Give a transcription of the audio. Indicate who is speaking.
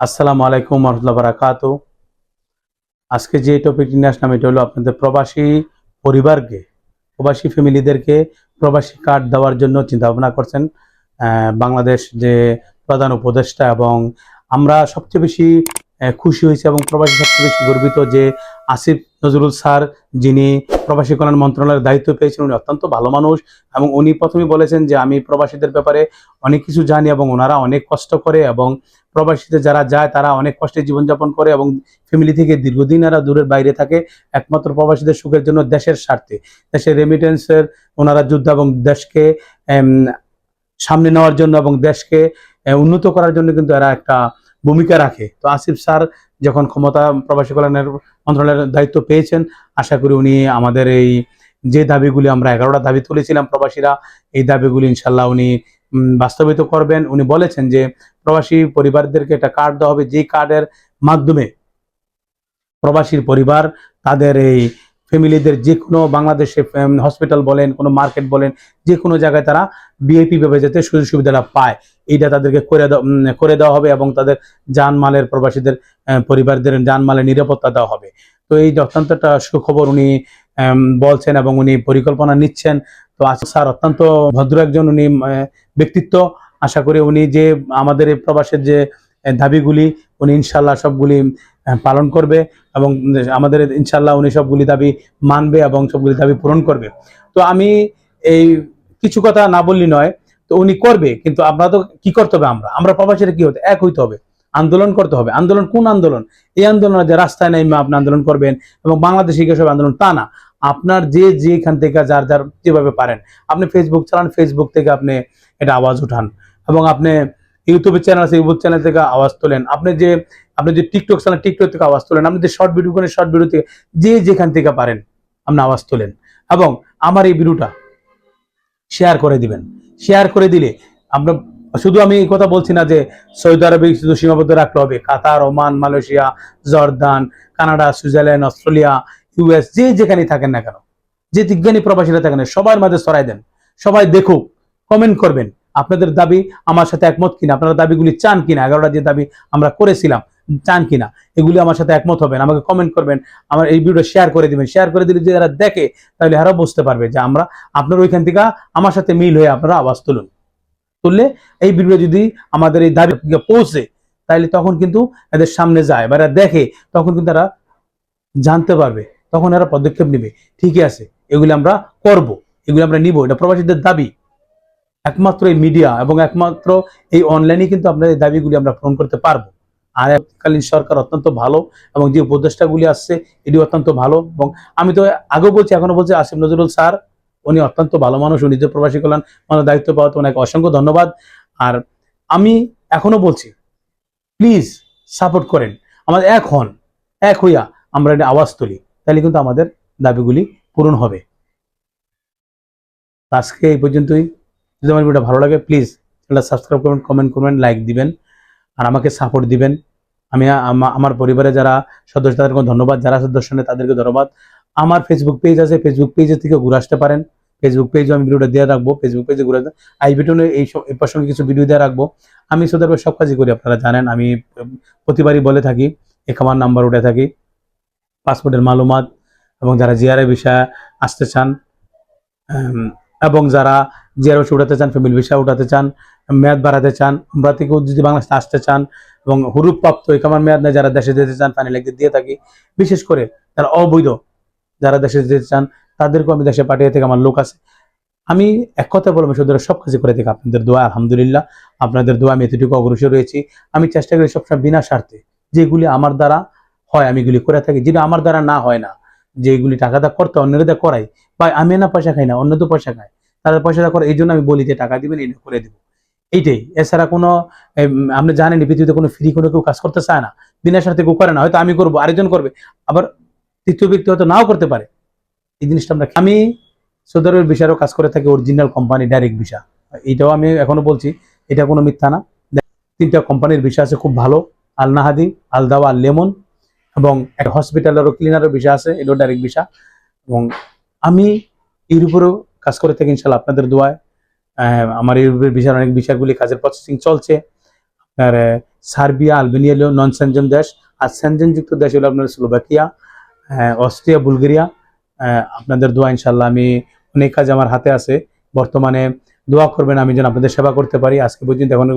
Speaker 1: আসসালামু আলাইকুম রহমতুল্লাহ বারাকাত আজকে যে টপিকটি নিয়ে আসলাম, এটা হলো আপনাদের প্রবাসী পরিবারকে, প্রবাসী ফ্যামিলিদেরকে প্রবাসী কার্ড দেওয়ার জন্য চিন্তা ভাবনা করছেন বাংলাদেশ যে প্রধান উপদেষ্টা এবং আমরা সবচেয়ে বেশি খুশি হয়েছে এবং প্রবাসী সবচেয়ে বেশি গর্বিত যে আসিফ নজরুল স্যার, যিনি প্রবাসী কল্যাণ মন্ত্রণালয়ের দায়িত্ব পেয়েছেন, উনি অত্যন্ত ভালো মানুষ এবং উনি প্রথমে বলেছেন যে আমি প্রবাসীদের ব্যাপারে অনেক কিছু জানি এবং ওনারা অনেক কষ্ট করে এবং প্রবাসীতে যারা যায়, তারা অনেক কষ্টে জীবনযাপন করে এবং ফ্যামিলি থেকে দীর্ঘদিন এরা দূরের বাইরে থাকে, একমাত্র প্রবাসীদের সুখের জন্য দেশের স্বার্থে। দেশের রেমিটেন্সের ওনারা যুদ্ধ এবং দেশকে সামনে নেওয়ার জন্য এবং দেশকে উন্নত করার জন্য কিন্তু এরা একটা ভূমিকা রাখে। তো আসিফ স্যার যখন ক্ষমতা প্রবাসী কল্যাণের মন্ত্রণালয়ের দায়িত্ব পেয়েছেন, আশা করি উনি আমাদের এই যে দাবিগুলি আমরা এগারোটা দাবি তুলেছিলাম প্রবাসীরা, এই দাবিগুলি ইনশাল্লাহ উনি বাস্তবিত করবেন। উনি বলেছেন যে প্রবাসী পরিবারদেরকে একটা কার্ড দেওয়া হবে যে কার্ডের মাধ্যমে প্রবাসীর পরিবার তাদের এই ফ্যামিলিদের যে কোনো বাংলাদেশে হসপিটাল বলেন, কোনো মার্কেট বলেন, যে কোনো জায়গায় তারা বিআইপি ভাবে যাতে সুযোগ সুবিধাটা পায়। এইটা তাদেরকে করে করে দেওয়া হবে এবং তাদের যানমালের প্রবাসীদের পরিবারদের জানমালের নিরাপত্তা দেওয়া হবে। তো এই অত্যন্ত একটা সুখবর উনি বলছেন এবং উনি পরিকল্পনা নিচ্ছেন। তো স্যার অত্যন্ত ভদ্র একজন উনি ব্যক্তিত্ব। আশা করি উনি যে আমাদের এই প্রবাসের যে দাবিগুলি, উনি ইনশাল্লাহ সবগুলি পালন করবে এবং আমাদের ইনশাল্লাহ উনি সবগুলি দাবি মানবে এবং সবগুলি দাবি পূরণ করবে। তো আমি এই কিছু কথা না বললি নয়, তো উনি করবে, কিন্তু আমরা তো কি করতে হবে আমরা? আমরা প্রবাসীরা কি হতে এক হইতে হবে, আন্দোলন করতে হবে। আন্দোলন কোন আন্দোলন? এই আন্দোলন যে রাস্তায় নেমে আপনি আন্দোলন করবেন এবং বাংলাদেশি সব আন্দোলন, তা না। আপনার যে যেখান থেকে যার যার যেভাবে পারেন। আপনি ফেসবুক চালান ফেসবুক থেকে আপনি এটা আওয়াজ উঠান এবং আপনি ইউটিউবের চ্যানেল আছে ইউটিউব চ্যানেল থেকে আওয়াজ তোলেন। আপনি যে আপনি যে টিকটক চালান, টিকটক থেকে আওয়াজ তোলেন, আপনি যে শর্ট ভিডিও করেন শর্ট ভিডিও থেকে যে যেখান থেকে পারেন, আপনি আওয়াজ তোলেন। এবং আমার এই ভিডিওটা শেয়ার করে দিবেন। শেয়ার করে দিলে আমরা, শুধু আমি এই কথা বলছি না যে সৌদি আরবে শুধু সীমাবদ্ধ রাখতে হবে। Qatar, Oman, Malaysia, Jordan, Canada, Switzerland, Australia, US, যে যেখানে থাকেন না কেন। যে বিজ্ঞানী প্রবাসীরা থাকেন সবার মাঝে সরাই দেন। সবাই দেখুক কমেন্ট করবেন। আপনাদের দাবি আমার সাথে একমত কিনা? আপনারা দাবিগুলি চান কিনা? এগারোটা যে দাবি আমরা করেছিলাম চান কিনা, এগুলি আমার সাথে একমত হবেন। আমাকে কমেন্ট করবেন, আমার এই ভিডিও শেয়ার করে দিবেন। শেয়ার করে দিলে যে যারা দেখে, তাহলে এরাও বুঝতে পারবে যে আমরা, আপনার ওইখান থেকে আমার সাথে মিল হয়ে আপনারা আওয়াজ তুলুন। তুললে এই ভিডিও যদি আমাদের এই দাবি পৌঁছে, তাহলে তখন কিন্তু এদের সামনে যায় বা এরা দেখে, তখন কিন্তু এরা জানতে পারবে, তখন এরা পদক্ষেপ নেবে। ঠিকই আছে, এগুলি আমরা করব, এগুলি আমরা নিব, এটা প্রবাসীদের দাবি। একমাত্র এই মিডিয়া এবং একমাত্র এই অনলাইনে কিন্তু আমরা এই দাবিগুলি আমরা পূরণ করতে পারব। আর এককালীন সরকার অত্যন্ত ভালো এবং যে উপদেষ্টাগুলি আসছে এটি অত্যন্ত ভালো। এবং আমি তো আগেও বলছি এখনও বলছি, আসিফ নজরুল স্যার, উনি অত্যন্ত ভালো মানুষ, উনি যে প্রবাসী কল্যাণ মানে দায়িত্ব পাওয়াতে ওনাকে অসংখ্য ধন্যবাদ। আর আমি এখনও বলছি প্লিজ সাপোর্ট করেন। আমাদের এক হন, এক হইয়া আমরা এটা আওয়াজ তুলি, তাহলে কিন্তু আমাদের দাবিগুলি পূরণ হবে। আজকে এই পর্যন্তই। যদি আমার ভিডিওটা ভালো লাগে প্লিজ চ্যানেলটা সাবস্ক্রাইব করবেন কমেন্ট করবেন লাইক দিবেন, আর আমাকে সাপোর্ট দিবেন। আমি আমার পরিবারে যারা সদস্য তাদেরকে ধন্যবাদ। যারা সদস্য নেই, তাদেরকে ধন্যবাদ। আমার ফেসবুক পেজ আছে। ফেসবুক পেজের থেকে ঘুরে আসতে পারেন। ফেসবুক পেজে আমি ভিডিওটা দিয়ে রাখব। ফেসবুক পেজে ঘুরে আসতে আই ভিডিও এই সব- এই প্রসঙ্গে কিছু ভিডিও দিয়ে রাখব। আমি সৌদি সব কাজই করি, আপনারা জানেন। আমি প্রতিবারই বলে থাকি এক আমার নাম্বার উঠে থাকি। পাসপোর্টের মালুমাত এবং যারা জিআরএ বিষয়ে আসতে চান এবং যারা জিআরএ উঠাতে চান ফ্যামিলি ভিসা উঠাতে চান, মেয়াদ বাড়াতে চান, আমরা থেকে যদি বাংলাদেশে আসতে চান এবং হুরুপ প্রাপ্ত একামার মেয়াদ নেই যারা দেশে যেতে চান ফাইনাল একদিন দিয়ে থাকি। বিশেষ করে যারা অবৈধ, যারা দেশে যেতে চান, তাদেরকেও আমি দেশে পাঠিয়ে থেকে আমার লোক আছে। আমি এক কথা বলব শুধু সব কাজই করে থাকি। আপনাদের দোয়া, আলহামদুলিল্লাহ। আপনাদের দোয়া, আমি এতটুকু অগ্রসর রয়েছি। আমি চেষ্টা করি সবসময় বিনা স্বার্থে যেগুলি আমার দ্বারা হয়, আমি এগুলি করে থাকি। যেটা আমার দ্বারা না হয় না যেগুলি টাকা দা করতে অন্যরা দা করাই। বা আমি না পয়সা খাই না, অন্য তো পয়সা খায়। তারা পয়সা দা করে, এই জন্য আমি বলি যে টাকা দিবেন এটা করে দিব। এইটাই। এছাড়া কোনো আপনি জানেন পৃথিবীতে কোনো ফ্রি কোনো কেউ কাজ করতে চায় না। বিনা স্বার্থে কেউ করে না, হয়তো আমি করব, আরেকজন করবে। আবার তৃতীয় ব্যক্তি হয়তো নাও করতে পারে। এই জিনিসটা আমরা আমি সৌদি আরবের ভিসারও কাজ করে থাকি অরিজিনাল কোম্পানি ডাইরেক্ট ভিসা। এটাও আমি এখনও বলছি, এটা কোনো মিথ্যা না। তিনটা কোম্পানির ভিসা আছে, খুব ভালো। আল Nahdi Al Dawaa Al lemon এবং একটা হসপিটালেরও ক্লিনারও ভিসা আছে এটাও ডাইরেক্ট ভিসা এবং আমি ইউরোপেরও কাজ করে থাকি ইনশাল্লাহ আপনাদের দোয়ায়। আমার ইউরোপের ভিসার অনেক বিষয়গুলি কাজের প্রসেসিং চলছে। আহ, সার্বিয়া আলবেনিয়া নন সেনজেন দেশ আর সেনজেনযুক্ত দেশ হলো আপনার স্লোভাকিয়া অস্ট্রিয়া বুলগেরিয়া। আপনাদের দোয়া ইনশাল্লাহ আমি অনেক কাজ আমার হাতে আছে। বর্তমানে দোয়া করবেন আমি যেন আপনাদের সেবা করতে পারি। আজকে পর্যন্ত এখন